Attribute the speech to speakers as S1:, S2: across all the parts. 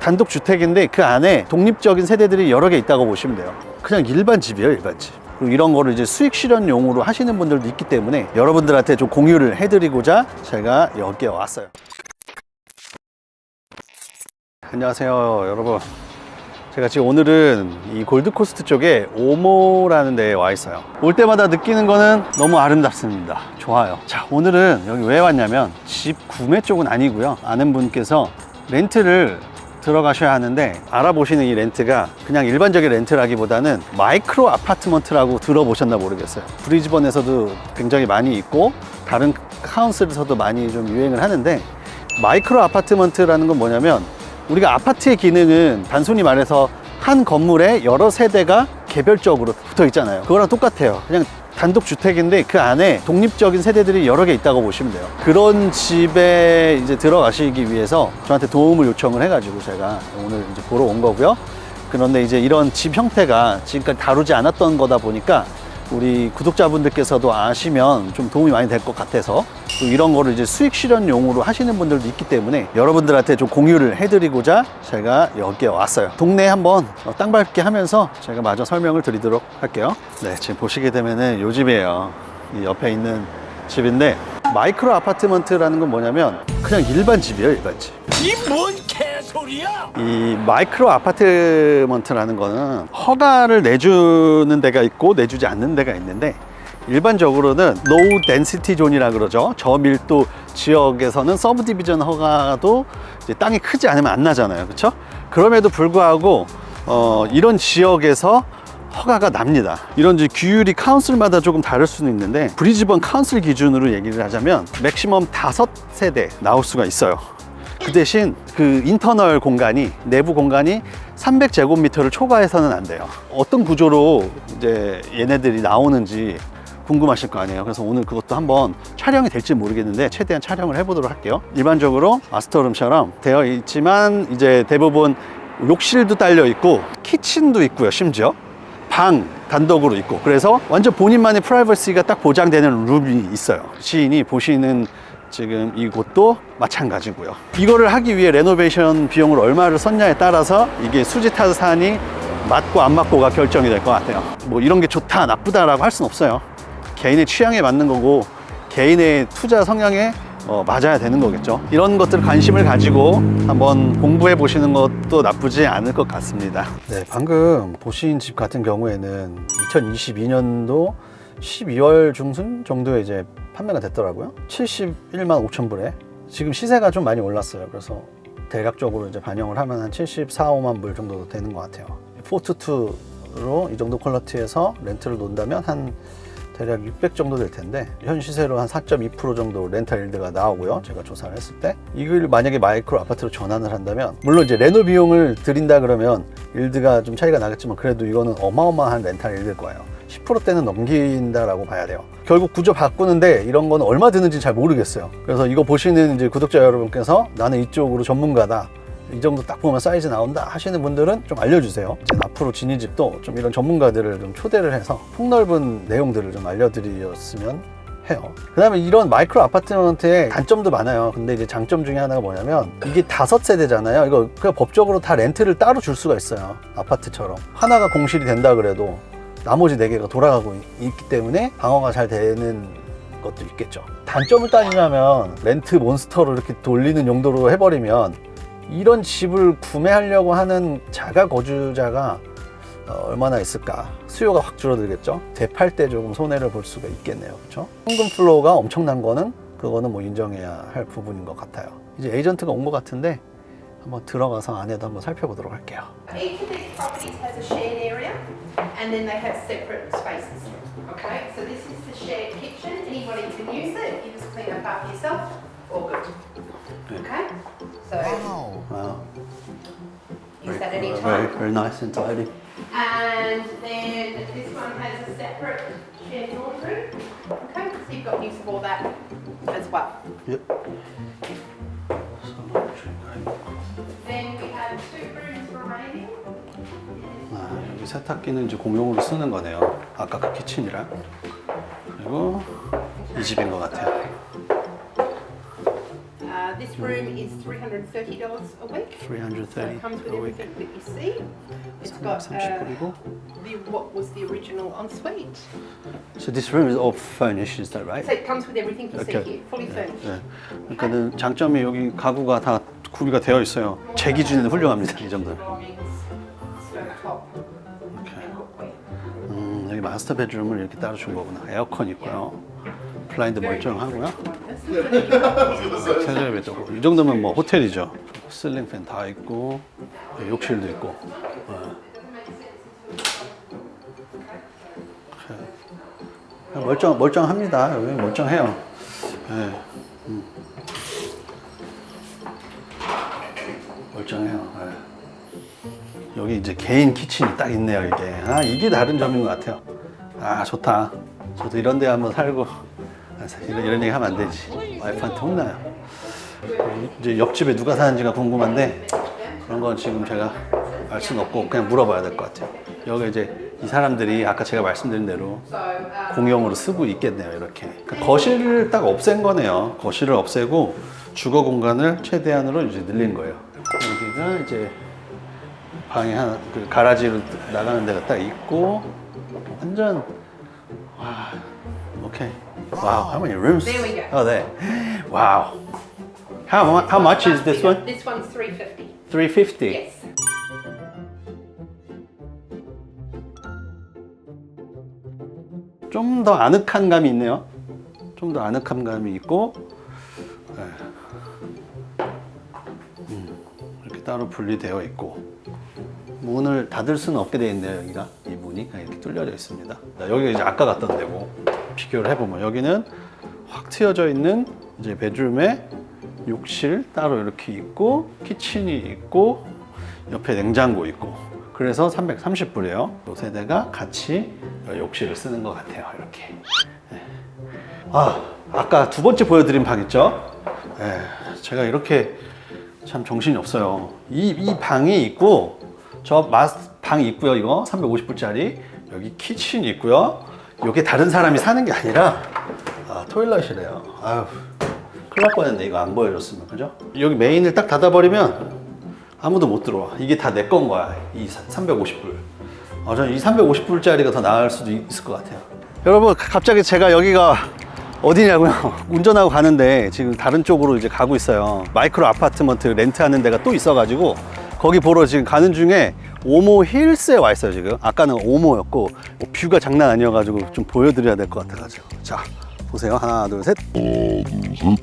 S1: 단독 주택인데 그 안에 독립적인 세대들이 여러 개 있다고 보시면 돼요. 그냥 일반 집이에요, 일반 집. 그리고 이런 거를 이제 수익 실현용으로 하시는 분들도 있기 때문에 여러분들한테 좀 공유를 해드리고자 제가 여기에 왔어요. 안녕하세요, 여러분. 제가 지금 오늘은 이 골드코스트 쪽에 오모라는 데에 와 있어요. 올 때마다 느끼는 거는 너무 아름답습니다. 좋아요. 자, 오늘은 여기 왜 왔냐면 집 구매 쪽은 아니고요. 아는 분께서 렌트를 들어가셔야 하는데 알아보시는 이 렌트가 그냥 일반적인 렌트라기보다는 마이크로 아파트먼트라고 들어보셨나 모르겠어요. 브리즈번에서도 굉장히 많이 있고 다른 카운슬에서도 많이 좀 유행을 하는데 마이크로 아파트먼트라는 건 뭐냐면 우리가 아파트의 기능은 단순히 말해서 한 건물에 여러 세대가 개별적으로 붙어 있잖아요. 그거랑 똑같아요. 그냥 단독 주택인데 그 안에 독립적인 세대들이 여러 개 있다고 보시면 돼요. 그런 집에 이제 들어가시기 위해서 저한테 도움을 요청을 해가지고 제가 오늘 이제 보러 온 거고요. 그런데 이제 이런 집 형태가 지금까지 다루지 않았던 거다 보니까 우리 구독자분들께서도 아시면 좀 도움이 많이 될 것 같아서 또 이런 거를 이제 수익 실현용으로 하시는 분들도 있기 때문에 여러분들한테 좀 공유를 해드리고자 제가 여기에 왔어요. 동네 한번 어, 땅 밟기 하면서 제가 마저 설명을 드리도록 할게요. 네, 지금 보시게 되면은 요 집이에요. 이 옆에 있는 집인데 마이크로 아파트먼트라는 건 뭐냐면 그냥 일반 집이에요, 일반 집.
S2: 이 뭔 개소리야!
S1: 이 마이크로 아파트먼트라는 거는 허가를 내주는 데가 있고 내주지 않는 데가 있는데 일반적으로는 low density 존이라 그러죠. 저밀도 지역에서는 서브 디비전 허가도 땅이 크지 않으면 안 나잖아요. 그렇죠? 그럼에도 불구하고 어, 이런 지역에서 허가가 납니다. 이런 이제 규율이 카운슬마다 조금 다를 수는 있는데 브리즈번 카운슬 기준으로 얘기를 하자면 맥시멈 다섯 세대 나올 수가 있어요. 그 대신 그 인터널 공간이 내부 공간이 300제곱미터를 초과해서는 안 돼요. 어떤 구조로 이제 얘네들이 나오는지 궁금하실 거 아니에요. 그래서 오늘 그것도 한번 촬영이 될지 모르겠는데 최대한 촬영을 해보도록 할게요. 일반적으로 마스터룸처럼 되어 있지만 이제 대부분 욕실도 딸려 있고 키친도 있고요. 심지어 방 단독으로 있고 그래서 완전 본인만의 프라이버시가 딱 보장되는 룸이 있어요. 시인이 보시는 지금 이곳도 마찬가지고요. 이거를 하기 위해 레노베이션 비용을 얼마를 썼냐에 따라서 이게 수지 타산이 맞고 안 맞고가 결정이 될 것 같아요. 뭐 이런 게 좋다 나쁘다라고 할 수는 없어요. 개인의 취향에 맞는 거고 개인의 투자 성향에 어, 맞아야 되는 거겠죠. 이런 것들 관심을 가지고 한번 공부해 보시는 것도 나쁘지 않을 것 같습니다. 네, 방금 보신 집 같은 경우에는 2022년도 12월 중순 정도에 이제 판매가 됐더라고요. 71만 5천 불에 지금 시세가 좀 많이 올랐어요. 그래서 대략적으로 이제 반영을 하면 한 74, 5만 불 정도 되는 것 같아요. 422로 이 정도 퀄러티에서 렌트를 놓는다면 한 대략 600 정도 될 텐데 현 시세로 한 4.2% 정도 렌탈 일드가 나오고요. 제가 조사를 했을 때 이걸 만약에 마이크로 아파트로 전환을 한다면 물론 이제 레노 비용을 드린다 그러면 일드가 좀 차이가 나겠지만 그래도 이거는 어마어마한 렌탈 일드일 거예요. 10%대는 넘긴다라고 봐야 돼요. 결국 구조 바꾸는데 이런 거는 얼마 드는지 잘 모르겠어요. 그래서 이거 보시는 이제 구독자 여러분께서 나는 이쪽으로 전문가다. 이 정도 딱 보면 사이즈 나온다 하시는 분들은 좀 알려주세요. 앞으로 지니집도 좀 이런 전문가들을 좀 초대를 해서 폭넓은 내용들을 좀 알려드렸으면 해요. 그 다음에 이런 마이크로 아파트먼트의 단점도 많아요. 근데 이제 장점 중에 하나가 뭐냐면 이게 다섯 세대잖아요. 이거 그냥 법적으로 다 렌트를 따로 줄 수가 있어요. 아파트처럼. 하나가 공실이 된다 그래도 나머지 네 개가 돌아가고 있- 있기 때문에 방어가 잘 되는 것도 있겠죠. 단점을 따지자면 렌트 몬스터로 이렇게 돌리는 용도로 해버리면 이런 집을 구매하려고 하는 자가 거주자가 어, 얼마나 있을까? 수요가 확 줄어들겠죠. 되팔 때 조금 손해를 볼 수가 있겠네요. 그렇죠? 현금 플로우가 엄청난 거는 그거는 뭐 인정해야 할 부분인 것 같아요. 이제 에이전트가 온 것 같은데 한번 들어가서 안에도 한번 살펴보도록 할게요.
S3: All good. Okay, so
S1: Wow.
S3: use that
S1: Very,
S3: anytime.
S1: very nice and tidy.
S3: And then this one has a separate shared laundry. Okay, so you've got use of all that as well.
S1: Yep.
S3: Then we have two rooms remaining.
S1: 아, 여기 세탁기는 이제 공용으로 쓰는 거네요. 아까 그 키친이랑. 그리고 이 집인 것 같아요.
S3: Uh, room is $330 a week. So it comes
S1: 330
S3: with
S1: a week.
S3: everything that you see. It's got uh,
S1: 330이고.
S3: the, what was the original ensuite.
S1: So this room is all furnished, is that right?
S3: So it comes with everything you
S1: Okay.
S3: see here, fully furnished.
S1: 네. 그러니까는 장점이 여기 가구가 다 구비가 되어 있어요. 제 기준에는 훌륭합니다. 이 정도는.
S3: Drawings, stove top,
S1: Okay.
S3: and cookware.
S1: 음, 여기 마스터 베드룸을 이렇게 따로 준 거구나. 에어컨 있고요. 블라인드 멀쩡하고요. 있고 이 정도면 뭐 호텔이죠. 슬링 팬 다 있고 네, 욕실도 있고. 네. 멀쩡 멀쩡합니다. 여기 멀쩡해요. 네. 음. 멀쩡해요. 네. 여기 이제 개인 키친이 딱 있네요. 이게 아 이게 다른 점인 것 같아요. 아 좋다. 저도 이런 데 한번 살고 아, 사실 이런, 얘기 하면 안 되지. 와이프한테 혼나요. 이제 옆집에 누가 사는지가 궁금한데 그런 건 지금 제가 알 수는 없고 그냥 물어봐야 될 것 같아요. 여기 이제 이 사람들이 아까 제가 말씀드린 대로 공용으로 쓰고 있겠네요. 이렇게 그러니까 거실을 딱 없앤 거네요. 거실을 없애고 주거 공간을 최대한으로 이제 늘린 거예요. 여기가 이제 방이 하나 그 가라지로 나가는 데가 딱 있고 완전 와 오케이 와우 how many rooms?
S3: There we go.
S1: Oh there. Wow. How mu- how much is this one?
S3: This one's 350
S1: 350.
S3: Yes.
S1: 좀 더 아늑한 감이 있네요. 좀 더 아늑한 감이 있고 네. 음, 이렇게 따로 분리되어 있고 문을 닫을 수는 없게 되어 있네요. 여기가 이 문이 이렇게 뚫려져 있습니다. 자, 여기가 이제 아까 갔던 데고 비교를 해보면 여기는 확 트여져 있는 이제 베드룸에 욕실 따로 이렇게 있고 키친이 있고 옆에 냉장고 있고 그래서 330불이에요. 이 세대가 같이 욕실을 쓰는 것 같아요. 이렇게. 네. 아, 아까 두 번째 보여드린 방 있죠? 네, 제가 이렇게 참 정신이 없어요. 이, 이 방이 있고 저 방이 있고요. 이거 350불짜리 여기 키친이 있고요. 이게 다른 사람이 사는 게 아니라 아, 토일렛이래요. 아유, 큰일 날 뻔했네. 이거 안 보여줬으면 그죠? 여기 메인을 딱 닫아버리면 아무도 못 들어와. 이게 다 내 건 거야. 이 350불. 아, 저는 이 350불짜리가 더 나을 수도 있- 있을 것 같아요. 여러분, 갑자기 제가 여기가 어디냐고요? 운전하고 가는데 지금 다른 쪽으로 이제 가고 있어요. 마이크로 아파트먼트 렌트하는 데가 또 있어가지고 거기 보러 지금 가는 중에 오모 힐스에 와 있어요 지금. 아까는 오모였고 뭐 뷰가 장난 아니어가지고 좀 보여드려야 될 것 같아가지고. 자 보세요. 하나, 둘, 셋. 아,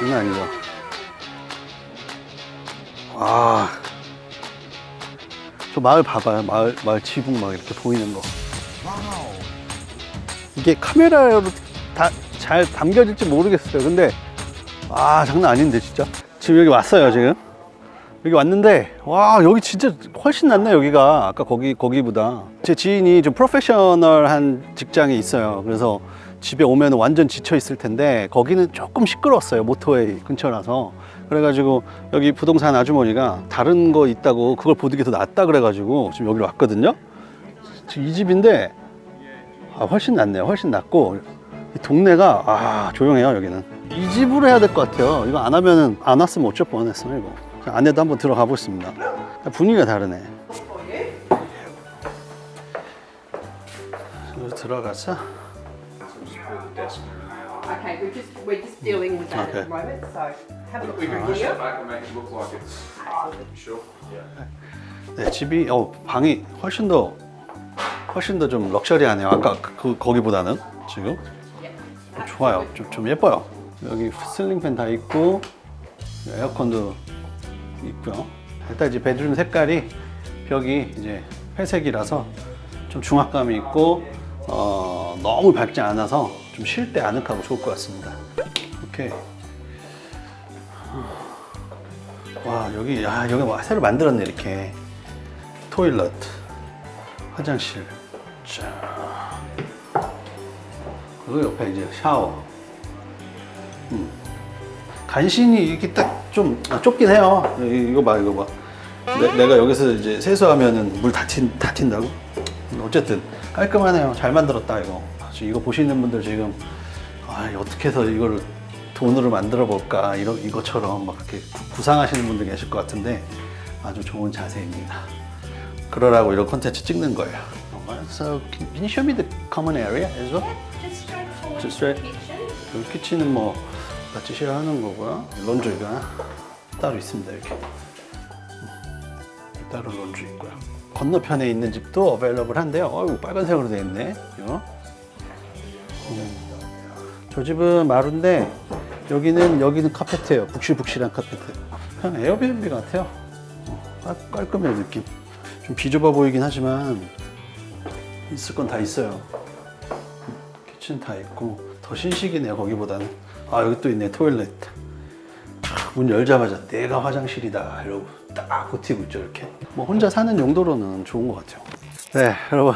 S1: 장난 아니죠. 아, 저 마을 봐봐요. 마을 마을 지붕 막 이렇게 보이는 거. 이게 카메라로 다 잘 담겨질지 모르겠어요. 근데 아 장난 아닌데 진짜. 지금 여기 왔어요 지금. 여기 왔는데 와 여기 진짜 훨씬 낫네 여기가 아까 거기 거기보다 제 지인이 좀 프로페셔널한 직장에 있어요 그래서 집에 오면 완전 지쳐 있을 텐데 거기는 조금 시끄러웠어요 모터웨이 근처라서 그래가지고 여기 부동산 아주머니가 다른 거 있다고 그걸 게더 낫다 그래가지고 지금 여기로 왔거든요 지금 이 집인데 아, 훨씬 낫네요. 훨씬 낫고 이 동네가 아 조용해요 여기는. 이 집으로 해야 될 것 같아요. 이거 안 하면은 안 왔으면 어쩔 뻔했어요 이거. 자, 안에도 한번 들어가 보겠습니다. 분위기가 다르네. 들어가서
S3: Okay, we're just we're just dealing with that
S1: Okay.
S3: at the moment. So have a look
S4: We can
S3: through
S4: push
S3: here.
S4: it back and make it look like it's sure. Yeah.
S1: 네, 집이 어 방이 훨씬 더 훨씬 더 좀 럭셔리하네요. 아까 그, 그- 거기보다는 지금 어, 좋아요. 좀, 좀 예뻐요. 여기 슬링팬 다 있고 에어컨도 있고요. 일단 이제 베드룸 색깔이 벽이 이제 회색이라서 좀 중압감이 있고 어, 너무 밝지 않아서 좀 쉴 때 아늑하고 좋을 것 같습니다. 오케이. 와 여기 야 여기 뭐 새로 만들었네 이렇게 토일렛 화장실 자 그리고 옆에 이제 샤워 음. 간신히 이렇게 딱 좀 아, 좁긴 해요 이- 이거 봐 이거 봐 내, 가 여기서 이제 세수하면은 물 다 튄, 다 튄다고 어쨌든 깔끔하네요 잘 만들었다 이거 지금 이거 보시는 분들 지금 아 어떻게 해서 이거를 돈으로 만들어 볼까 이런 이것처럼 막 이렇게 구- 구상하시는 분들 계실 것 같은데 아주 좋은 자세입니다. 그러라고 이런 콘텐츠 찍는 거예요. So can you show me the common area as well?
S3: Just straight forward
S1: Just straight.
S3: to the kitchen.
S1: 여기 키친은 뭐 같이 쉐어하는 거고요. 론드리가 따로 있습니다 이렇게. 음, 따로 론드리 있고요. 건너편에 있는 집도 어베일러블 한데요. 어이구 빨간색으로 되어 있네. 이거. 음. 저 집은 마루인데 여기는 여기는 카페트예요. 북실북실한 카페트. 그냥 에어비앤비 같아요. 어, 깔, 깔끔해 느낌. 좀 비좁아 보이긴 하지만 있을 건 다 있어요. 키친 다 있고 더 신식이네요 거기보다는. 아 여기 또 있네 토일렛. 아, 문 열자마자 내가 화장실이다 이러고 딱 버티고 있죠 이렇게. 뭐 혼자 사는 용도로는 좋은 것 같아요. 네 여러분.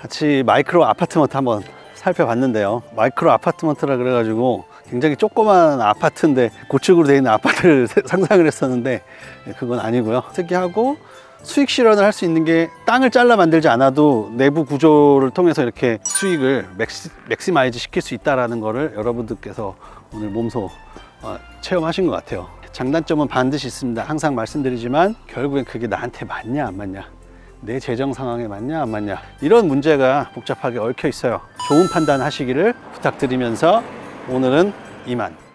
S1: 같이 마이크로 아파트먼트 한번 살펴봤는데요. 마이크로 아파트먼트라 그래가지고 굉장히 조그만 아파트인데 고층으로 되어 있는 아파트를 상상을 했었는데 네, 그건 아니고요. 특이하고 수익 실현을 할 수 있는 게 땅을 잘라 만들지 않아도 내부 구조를 통해서 이렇게 수익을 맥시, 맥시마이즈 시킬 수 있다라는 거를 여러분들께서 오늘 몸소 어, 체험하신 것 같아요. 장단점은 반드시 있습니다. 항상 말씀드리지만 결국엔 그게 나한테 맞냐 안 맞냐 내 재정 상황에 맞냐 안 맞냐 이런 문제가 복잡하게 얽혀 있어요. 좋은 판단 하시기를 부탁드리면서 오늘은 이만.